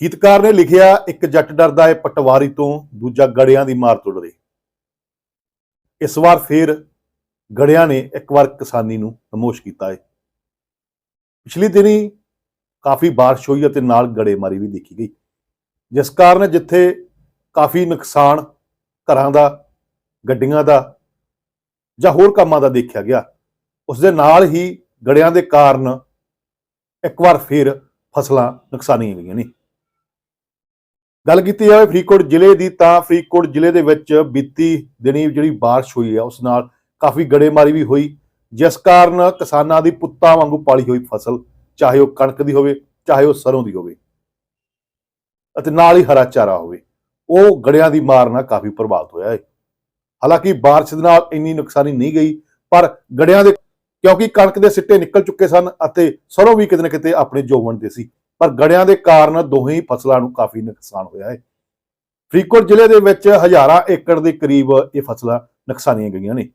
ਗੀਤਕਾਰ ਨੇ ਲਿਖਿਆ, ਇੱਕ ਜੱਟ ਡਰਦਾ ਏ ਪਟਵਾਰੀ ਤੋਂ, ਦੂਜਾ ਗੜਿਆਂ ਦੀ ਮਾਰ ਤੁੜਦੇ ਇਸ ਵਾਰ ਫੇਰ ਗੜਿਆਂ ਨੇ ਇੱਕ ਵਾਰ ਕਿਸਾਨੀ ਨੂੰ ਨਮੋਸ਼ ਕੀਤਾ ਏ ਪਿਛਲੀ ਦਿਨੀ ਕਾਫੀ ਬਾਰਿਸ਼ ਹੋਈ ਅਤੇ ਨਾਲ ਗੜੇਮਾਰੀ ਵੀ ਦੇਖੀ ਗਈ। ਜਿਸ ਕਾਰਨ ਜਿੱਥੇ ਕਾਫੀ ਨੁਕਸਾਨ ਘਰਾਂ ਦਾ, ਗੱਡੀਆਂ ਦਾ ਜਾਂ ਹੋਰ ਕੰਮਾਂ ਦਾ ਦੇਖਿਆ ਗਿਆ ਉਸ ਦੇ ਨਾਲ ਹੀ ਗੜਿਆਂ ਦੇ ਕਾਰਨ ਇੱਕ ਵਾਰ ਫੇਰ ਫਸਲਾਂ ਨੁਕਸਾਨੀਆਂ ਗਈਆਂ ਨੇ। ਗੱਲ ਕੀਤੀ ਜਾਵੇ ਫਰੀਦਕੋਟ ਜ਼ਿਲ੍ਹੇ ਦੀ ਤਾਂ ਫਰੀਦਕੋਟ ਜ਼ਿਲ੍ਹੇ ਦੇ ਵਿੱਚ ਬੀਤੀ ਦਿਨੀ ਜਿਹੜੀ ਬਾਰਿਸ਼ ਹੋਈ ਹੈ ਉਸ ਨਾਲ ਕਾਫੀ ਗੜੇਮਾਰੀ ਵੀ ਹੋਈ, ਜਿਸ ਕਾਰਨ ਕਿਸਾਨਾਂ ਦੀ ਪੁੱਤਾਂ ਵਾਂਗੂ ਪਾਲੀ ਹੋਈ ਫਸਲ, ਚਾਹੇ ਉਹ ਕਣਕ ਦੀ ਹੋਵੇ, ਚਾਹੇ ਉਹ ਸਰੋਂ ਦੀ ਹੋਵੇ, ਅਤੇ ਨਾਲ ਹੀ ਹਰਾ ਚਾਰਾ ਹੋਵੇ, ਉਹ ਗੜਿਆਂ ਦੀ ਮਾਰ ਨਾਲ ਕਾਫੀ ਪ੍ਰਭਾਵਿਤ ਹੋਇਆ ਹੈ ਹਾਲਾਂਕਿ ਬਾਰਿਸ਼ ਦੇ ਨਾਲ ਇੰਨੀ ਨੁਕਸਾਨੀ ਨਹੀਂ ਗਈ, ਪਰ ਗੜਿਆਂ ਦੇ ਕਿਉਂਕਿ ਕਣਕ ਦੇ ਸਿੱਟੇ ਨਿਕਲ ਚੁੱਕੇ ਸਨ ਅਤੇ ਸਰੋਂ ਵੀ ਕਿਤੇ ਨਾ ਕਿਤੇ ਆਪਣੇ ਜੋਵਣ ਦੇ ਸੀ। ਪਰ ਗੜਿਆਂ ਦੇ ਕਾਰਨ ਦੋਹੇ ਹੀ ਫਸਲਾਂ ਨੂੰ ਕਾਫੀ ਨੁਕਸਾਨ ਹੋਇਆ ਹੈ। ਫਰੀਦਕੋਟ ਜ਼ਿਲ੍ਹੇ ਦੇ ਵਿੱਚ ਹਜ਼ਾਰਾਂ ਏਕੜ ਦੇ ਕਰੀਬ ਇਹ ਫਸਲਾਂ ਨੁਕਸਾਨੀਆਂ ਗਈਆਂ ਨੇ।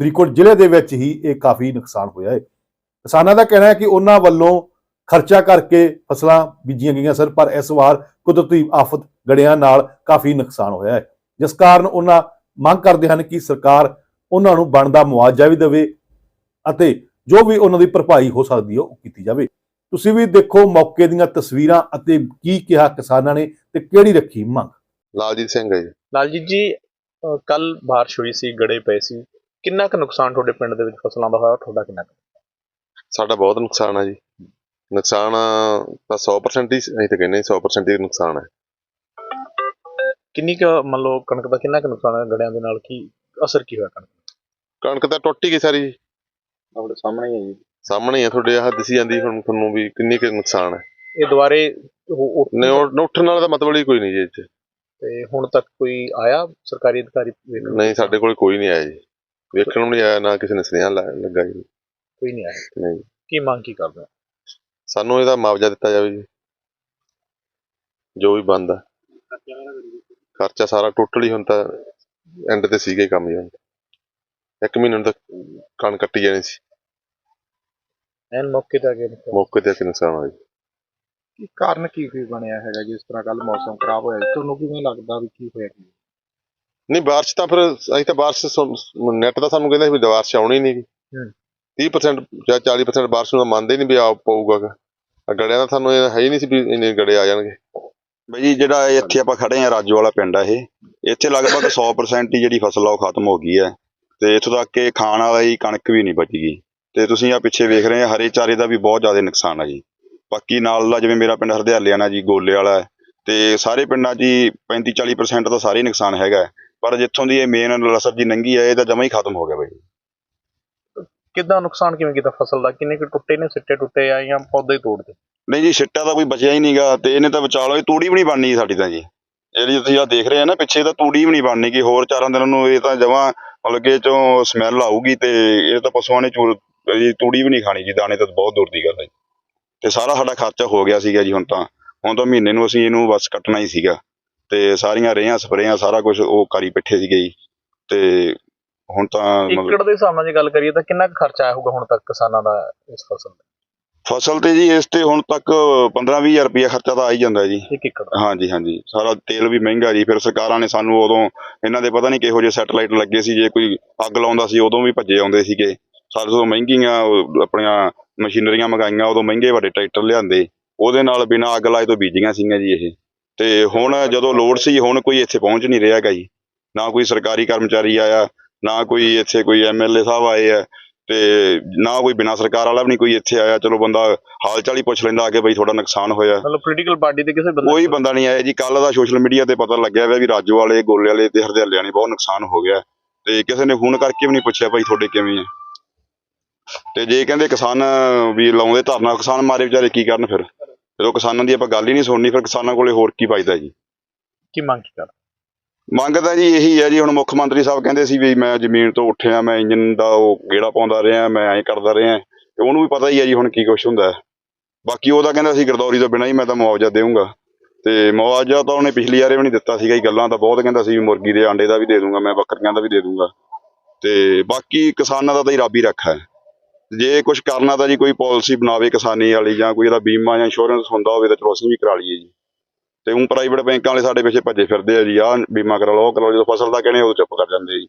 ਫਰੀਦਕੋਟ ਜ਼ਿਲ੍ਹੇ ਦੇ ਵਿੱਚ ਹੀ ਇਹ ਕਾਫੀ ਨੁਕਸਾਨ ਹੋਇਆ ਹੈ। ਕਿਸਾਨਾਂ ਦਾ ਕਹਿਣਾ ਹੈ ਕਿ ਉਹਨਾਂ ਵੱਲੋਂ ਖਰਚਾ ਕਰਕੇ ਫਸਲਾਂ ਬੀਜੀਆਂ ਗਈਆਂ ਸਨ, ਪਰ ਇਸ ਵਾਰ ਕੁਦਰਤੀ ਆਫਤ ਗੜਿਆਂ ਨਾਲ ਕਾਫੀ ਨੁਕਸਾਨ ਹੋਇਆ ਹੈ। ਜਿਸ ਕਾਰਨ ਉਹਨਾਂ ਮੰਗ ਕਰਦੇ ਹਨ ਕਿ ਸਰਕਾਰ ਉਹਨਾਂ ਨੂੰ ਬਣਦਾ ਮੁਆਵਜ਼ਾ ਵੀ ਦੇਵੇ ਅਤੇ ਜੋ ਵੀ ਉਹਨਾਂ ਦੀ ਭਰਪਾਈ ਹੋ ਸਕਦੀ ਹੈ ਉਹ ਕੀਤੀ ਜਾਵੇ। ਤੁਸੀਂ ਵੀ ਦੇਖੋ ਮੌਕੇ ਦੀਆਂ ਤਸਵੀਰਾਂ ਅਤੇ ਕੀ ਕਿਹਾ ਕਿਸਾਨਾਂ ਨੇ ਤੇ ਕਿਹੜੀ ਰੱਖੀ ਮੰਗ? ਲਾਲਜੀਤ ਸਿੰਘ ਹੈ ਜੀ। ਲਾਲਜੀਤ ਜੀ ਕੱਲ ਬਾਰਿਸ਼ ਹੋਈ ਸੀ ਗੜੇ ਪਏ ਸੀ। ਕਿੰਨਾ ਕੁ ਨੁਕਸਾਨ ਤੁਹਾਡੇ ਪਿੰਡ ਦੇ ਵਿੱਚ ਫਸਲਾਂ ਦਾ ਹੋਇਆ ਤੁਹਾਡਾ ਕਿੰਨਾ ਕੁ? ਸਾਡਾ ਬਹੁਤ ਨੁਕਸਾਨ ਆ ਜੀ। ਨੁਕਸਾਨ ਤਾਂ 100% ਹੀ ਅਸੀਂ ਤਾਂ ਕਹਿੰਦੇ 100% ਹੀ ਨੁਕਸਾਨ ਹੈ। ਕਿੰਨੀ ਕੁ ਮੰਨ ਲਓ ਕਣਕ ਦਾ ਕਿੰਨਾ ਕੁ ਨੁਕਸਾਨ ਹੈ ਗੜਿਆਂ ਦੇ ਨਾਲ? ਕੀ ਅਸਰ ਕੀ ਹੋਇਆ ਕਣਕ ਦਾ? ਕਣਕ ਤਾਂ ਟੁੱਟ ਹੀ ਗਈ ਸਾਰੀ। ਜੀ। ਤੁਹਾਡੇ ਸਾਹਮਣੇ ਹੀ ਹੈ ਜੀ। ਸਾਹਮਣੇ ਆ ਤੁਹਾਡੇ ਆਹ ਦਿਸੀ ਜਾਂਦੀ ਹੁਣ ਤੁਹਾਨੂੰ ਵੀ ਕਿੰਨੀ ਕੁ ਨੁਕਸਾਨ ਹੈ। ਇਹ ਦੁਬਾਰੇ ਉਹ- ਉਹ- ਨੇ ਉਹ- ਉੱਠਣ ਨਾਲ ਤਾਂ ਮਤਲਬ ਹੀ ਕੋਈ ਨਹੀਂ ਜੀ ਇਹ 'ਚ ਤੇ ਹੁਣ ਤੱਕ ਕੋਈ ਆਇਆ ਸਰਕਾਰੀ ਅਧਿਕਾਰੀ ਵੇਖਣ? ਨਹੀਂ ਸਾਡੇ ਕੋਲ ਕੋਈ ਨਹੀਂ ਆਇਆ ਜੀ। ਵੇਖਣ ਨੂੰ ਨਹੀਂ ਆਇਆ ਨਾ ਕਿਸੇ ਨੇ ਸੁਨੇਹਾ ਲਾ- ਲੱਗਾ ਜੀ। ਕੋਈ ਨਹੀਂ ਆਇਆ। ਨਹੀਂ ਕੀ ਮੰਗ ਕੀ ਕਰਦੇ ਹੋ? ਸਾਨੂੰ ਇਹਦਾ ਮੁਆਵਜ਼ਾ ਦਿੱਤਾ ਜਾਵੇ ਜੀ। ਜੋ ਵੀ ਬਣਦਾ ਖਰਚਾ ਸਾਰਾ ਟੋਟਲ ਹੀ ਹੁਣ ਤਾਂ ਐਂਡ ਤੇ ਸੀਗਾ ਹੀ ਕੰਮ ਜੀ ਹੁਣ। ਇੱਕ ਮਹੀਨੇ ਨੂੰ ਤਾਂ ਕਣ ਕੱਟੀ ਜਾਣੀ ਸੀ। ਐਨ ਮੌਕੇ ਤੇ ਆ ਕੇ ਨੁਕਸਾਨ। ਮੌਕੇ ਤੇ ਅਸੀਂ ਨੁਕਸਾਨ ਹੋਇਆ ਜੀ ਕੀ ਕਾਰਨ ਕੀ ਕੀ ਬਣਿਆ ਹੈਗਾ ਜਿਸ ਤਰ੍ਹਾਂ ਕੱਲ ਮੌਸਮ ਖਰਾਬ ਹੋਇਆ ਜੀ? ਤੁਹਾਨੂੰ ਕਿਵੇਂ ਲੱਗਦਾ ਵੀ ਕੀ ਹੋਇਆ ਕੀ ਨਹੀਂ ਬਾਰਿਸ਼ ਤਾਂ ਫਿਰ ਅਸੀਂ ਤਾਂ ਬਾਰਿਸ਼ ਨੈਟ ਤਾਂ ਸਾਨੂੰ ਕਹਿੰਦਾ ਸੀ ਵੀ ਬਾਰਿਸ਼ ਆਉਣੀ ਨਹੀਂ ਹੂੰ। 30% ਜਾਂ 40% ਬਾਰਿਸ਼ ਨੂੰ ਤਾਂ ਮੰਨਦੇ ਨਹੀਂ ਵੀ ਆ ਪਊਗਾ ਗਾ। ਗੜਿਆਂ ਦਾ ਸਾਨੂੰ ਇਹ ਹੈ ਹੀ ਨਹੀਂ ਸੀ ਵੀ ਇੰਨੇ ਗੜੇ ਆ ਜਾਣਗੇ ਬਈ ਜੀ ਜਿਹੜਾ ਇਹ ਇੱਥੇ ਆਪਾਂ ਖੜੇ ਆ ਰਾਜੂ ਵਾਲਾ ਪਿੰਡ ਆ ਇਹ ਇੱਥੇ ਲਗਭਗ 100% ਹੀ ਜਿਹੜੀ ਫਸਲ ਆ ਉਹ ਖਤਮ ਹੋ ਗਈ ਹੈ ਤੇ ਇੱਥੋਂ ਤੱਕ ਕਿ ਖਾਣ ਵਾਲਾ ਹੀ ਕਣਕ ਵੀ ਨਹੀਂ ਬਚੀ ਗਈ ਤੇ ਤੁਸੀਂ ਆ ਪਿੱਛੇ ਵੇਖ ਰਹੇ ਆ ਹਰੇ ਚਾਰੇ ਦਾ ਵੀ ਬਹੁਤ ਜ਼ਿਆਦਾ ਨੁਕਸਾਨ ਆ ਜੀ। ਬਾਕੀ ਨਾਲ ਦਾ ਜਿਵੇਂ ਮੇਰਾ ਪਿੰਡ ਹਰਦਿਆਲਿਆਣਾ ਜੀ ਗੋਲੇ ਵਾਲਾ ਤੇ ਸਾਰੇ ਪਿੰਡਾਂ 'ਚ ਹੀ 35 40% ਦਾ ਸਾਰੇ ਨੁਕਸਾਨ ਹੈਗਾ। ਪਰ ਜਿੱਥੋਂ ਦੀ ਇਹ ਮੇਨ ਲਸਰ ਜੀ ਨੰਗੀ ਹੈ ਇਹ ਤਾਂ ਜਮਾ ਹੀ ਖਤਮ ਹੋ ਗਿਆ ਬਈ। ਕਿੱਦਾਂ ਨੁਕਸਾਨ ਕਿਵੇਂ ਕੀਤਾ ਫਸਲ ਦਾ? ਕਿੰਨੇ ਕੁ ਟੁੱਟੇ ਨੇ? ਸਿੱਟੇ ਟੁੱਟੇ ਆ ਜਾਂ ਪੌਦੇ ਹੀ ਤੋੜ ਦਿੱਤੇ ਨਹੀਂ ਜੀ ਸਿੱਟਾ ਤਾਂ ਕੋਈ ਬਚਿਆ ਹੀ ਨਹੀਂਗਾ ਤੇ ਇਹਨੇ ਤਾਂ ਬਚਾ ਲਓ ਇਹ ਤੂੜੀ ਵੀ ਨਹੀਂ ਬਣਨੀ ਸਾਡੀ ਤਾਂ ਜੀ। ਜਿਹੜੀ ਤੁਸੀਂ ਆ ਦੇਖ ਰਹੇ ਆ ਨਾ ਪਿੱਛੇ ਤਾਂ ਤੂੜੀ ਵੀ ਨਹੀਂ ਬਣਨੀ ਕਿ ਹੋਰ ਚਾਰਾਂ ਦਿਨਾਂ ਨੂੰ ਇਹ ਤਾਂ ਜਮਾਂ ਮਤਲਬ ਕਿ ਇਹ ਚੋਂ ਸਮੈਲ ਆਊਗੀ ਤੇ ਇਹ ਤਾਂ ਪਸ਼ੂਆਂ ਨੇ ਚੂਰ ਇਹ ਤੂੜੀ ਵੀ ਨਹੀਂ ਖਾਣੀ ਜੀ ਦਾਣੇ ਤਾਂ ਬਹੁਤ ਦੂਰ ਦੀ ਗੱਲ ਹੈ ਜੀ। ਤੇ ਸਾਰਾ ਸਾਡਾ ਖਰਚਾ ਹੋ ਗਿਆ ਸੀਗਾ ਜੀ ਹੁਣ ਤਾਂ। ਹੁਣ ਤਾਂ ਮਹੀਨੇ ਨੂੰ ਅਸੀਂ ਇਹਨੂੰ ਬਸ ਕੱਟਣਾ ਹੀ ਸੀਗਾ। ਤੇ ਸਾਰੀਆਂ ਰੇਹਾਂ ਸਪਰੇਆਂ ਸਾਰਾ ਕੁਝ ਉਹ ਕਰੀ ਬੈਠੇ ਸੀਗੇ ਜੀ। ਤੇ ਹੁਣ ਤਾਂ ਏਕੜ ਦੇ ਹਿਸਾਬ ਨਾਲ ਜੇ ਗੱਲ ਕਰੀਏ ਤਾਂ ਕਿੰਨਾ ਕੁ ਖਰਚਾ ਆਇਆ ਹੋਊਗਾ ਹੁਣ ਤੱਕ ਕਿਸਾਨਾਂ ਦਾ ਇਸ ਫਸਲ ਦਾ ਫਸਲ ਤੇ ਜੀ ਇਸ ਤੇ ਹੁਣ ਤੱਕ 15-20 ਰੁਪਏ ਖਰਚਾ ਤਾਂ ਆ ਹੀ ਜਾਂਦਾ ਜੀ। ਇੱਕ ਏਕੜ ਦਾ? ਹਾਂਜੀ ਹਾਂਜੀ। ਸਾਰਾ ਤੇਲ ਵੀ ਮਹਿੰਗਾ ਜੀ। ਫਿਰ ਸਰਕਾਰਾਂ ਨੇ ਸਾਨੂੰ ਉਦੋਂ ਇਹਨਾਂ ਦੇ ਪਤਾ ਨਹੀਂ ਕਿਹੋ ਜਿਹੇ ਸੈਟਲਾਈਟ ਲੱਗੇ ਸੀ ਜੇ ਕੋਈ ਅੱਗ ਲਾਉਂਦਾ ਸੀ ਉਦੋਂ ਵੀ ਭੱਜੇ ਆਉਂਦੇ ਸੀਗੇ। ਤੋਂ ਮਹਿੰਗੀਆਂ ਉਹ ਆਪਣੀਆਂ ਮਸ਼ੀਨਰੀਆਂ ਮੰਗਾਈਆਂ ਉਦੋਂ ਮਹਿੰਗੇ ਵੱਡੇ ਟਰੈਕਟਰ ਲਿਆਂਦੇ। ਉਹਦੇ ਨਾਲ ਬਿਨਾਂ ਅੱਗ ਲਾਏ ਤੋਂ ਬੀਜੀਆਂ ਸੀਗੀਆਂ ਜੀ ਇਹ। ਤੇ ਹੁਣ ਜਦੋਂ ਲੋੜ ਸੀ ਹੁਣ ਕੋਈ ਇੱਥੇ ਪਹੁੰਚ ਨਹੀਂ ਰਿਹਾ ਹੈਗਾ ਜੀ। ਨਾ ਕੋਈ ਸਰਕਾਰੀ ਕਰਮਚਾਰੀ ਆਇਆ ਨਾ ਕੋਈ ਇੱਥੇ ਕੋਈ ਐਮਐਲਏ ਸਾਹਿਬ ਆਏ ਆ ਤੇ ਨਾ ਕੋਈ ਬਿਨਾਂ ਸਰਕਾਰ ਵਾਲਾ ਵੀ ਨਹੀਂ ਕੋਈ ਇੱਥੇ ਆਇਆ। ਚਲੋ ਬੰਦਾ ਹਾਲ ਚਾਲ ਹੀ ਪੁੱਛ ਲੈਂਦਾ ਆ ਕੇ ਬਈ ਤੁਹਾਡਾ ਨੁਕਸਾਨ ਹੋਇਆ। ਮਤਲਬ ਪੋਲੀਟੀਕਲ ਪਾਰਟੀ ਦੇ ਕਿਸੇ ਬੰਦੇ ਕੋਈ ਬੰਦਾ ਨਹੀਂ ਆਇਆ ਜੀ। ਕੱਲ ਦਾ ਸੋਸ਼ਲ ਮੀਡੀਆ ਤੇ ਪਤਾ ਲੱਗਿਆ ਹੋਇਆ ਵੀ ਰਾਜੋ ਵਾਲੇ ਗੋਲੇ ਵਾਲੇ ਤੇ ਹਰਦਿਆਲੇ ਨੇ ਬਹੁਤ ਨੁਕਸਾਨ ਹੋ ਗਿਆ। ਤੇ ਕਿਸੇ ਨੇ ਫੋਨ ਕਰਕੇ ਵੀ ਨਹੀਂ ਪੁੱਛਿਆ ਭਾਈ ਤੁਹਾਡੇ ਕਿਵੇਂ ਆ। ਤੇ ਜੇ ਕਹਿੰਦੇ ਕਿਸਾਨ ਵੀ ਲਾਉਂਦੇ ਧਰਨਾ ਕਿਸਾਨ ਮਾਰੇ ਵਿਚਾਰੇ ਕੀ ਕਰਨ ਫਿਰ? ਜਦੋਂ ਕਿਸਾਨਾਂ ਦੀ ਆਪਾਂ ਗੱਲ ਹੀ ਨਹੀਂ ਸੁਣਨੀ ਫਿਰ ਕਿਸਾਨਾਂ ਕੋਲੇ ਹੋਰ ਕੀ ਬਚਦਾ ਜੀ? ਕੀ ਮੰਗ ਕੀ ਕਰ ਮੰਗ ਤਾਂ ਜੀ ਇਹੀ ਹੈ ਜੀ ਹੁਣ ਮੁੱਖ ਮੰਤਰੀ ਸਾਹਿਬ ਕਹਿੰਦੇ ਸੀ ਵੀ ਮੈਂ ਜ਼ਮੀਨ ਤੋਂ ਉੱਠਿਆ ਮੈਂ ਇੰਜਨ ਦਾ ਉਹ ਗੇੜਾ ਪਾਉਂਦਾ ਰਿਹਾ ਮੈਂ ਐਂ ਕਰਦਾ ਰਿਹਾ ਤੇ ਉਹਨੂੰ ਵੀ ਪਤਾ ਹੀ ਹੈ ਜੀ ਹੁਣ ਕੀ ਕੁਛ ਹੁੰਦਾ। ਬਾਕੀ ਉਹਦਾ ਕਹਿੰਦਾ ਸੀ ਗਰਦੌਰੀ ਤੋਂ ਬਿਨਾਂ ਹੀ ਮੈਂ ਤਾਂ ਮੁਆਵਜ਼ਾ ਦੇਵਾਂਗਾ ਤੇ ਮੁਆਵਜ਼ਾ ਤਾਂ ਉਹਨੇ ਪਿਛਲੀ ਵਾਰੇ ਵੀ ਨਹੀਂ ਦਿੱਤਾ ਸੀਗਾ ਜੀ ਗੱਲਾਂ ਤਾਂ ਬਹੁਤ ਕਹਿੰਦਾ ਸੀ ਵੀ ਮੁਰਗੀ ਦੇ ਆਂਡੇ ਦਾ ਵੀ ਦੇ ਦੂੰਗਾ ਮੈਂ ਬੱਕਰੀਆਂ ਦਾ ਵੀ ਦੇ ਦੂੰਗਾ। ਤੇ ਬਾਕੀ ਕਿਸਾਨਾਂ ਦਾ ਤਾਂ ਹੀ ਰੱਬ ਹੀ ਰੱਖਾ ਹੈ। ਜੇ ਕੁਝ ਕਰਨਾ ਤਾਂ ਜੀ ਕੋਈ ਪਾਲਿਸੀ ਬਣਾਵੇ ਕਿਸਾਨੀ ਵਾਲੀ ਜਾਂ ਕੋਈ ਇਹਦਾ ਬੀਮਾ ਜਾਂ ਇੰਸ਼ੋਰੈਂਸ ਹੁੰਦਾ ਹੋਵੇ ਤਾਂ ਚਲੋ ਅਸੀਂ ਵੀ ਕਰਾ ਲਈਏ ਜੀ। ਤੇ ਉਹ ਪ੍ਰਾਈਵੇਟ ਬੈਂਕਾਂ ਵਾਲੇ ਸਾਡੇ ਪਿੱਛੇ ਭੱਜੇ ਫਿਰਦੇ ਆ ਜੀ, ਆਹ ਬੀਮਾ ਕਰਾ ਲਓ, ਉਹ ਕਰਾ ਲਓ, ਜਦੋਂ ਫਸਲ ਦਾ ਕਹਿੰਦੇ ਉਹ ਚੁੱਪ ਕਰ ਜਾਂਦੇ ਜੀ।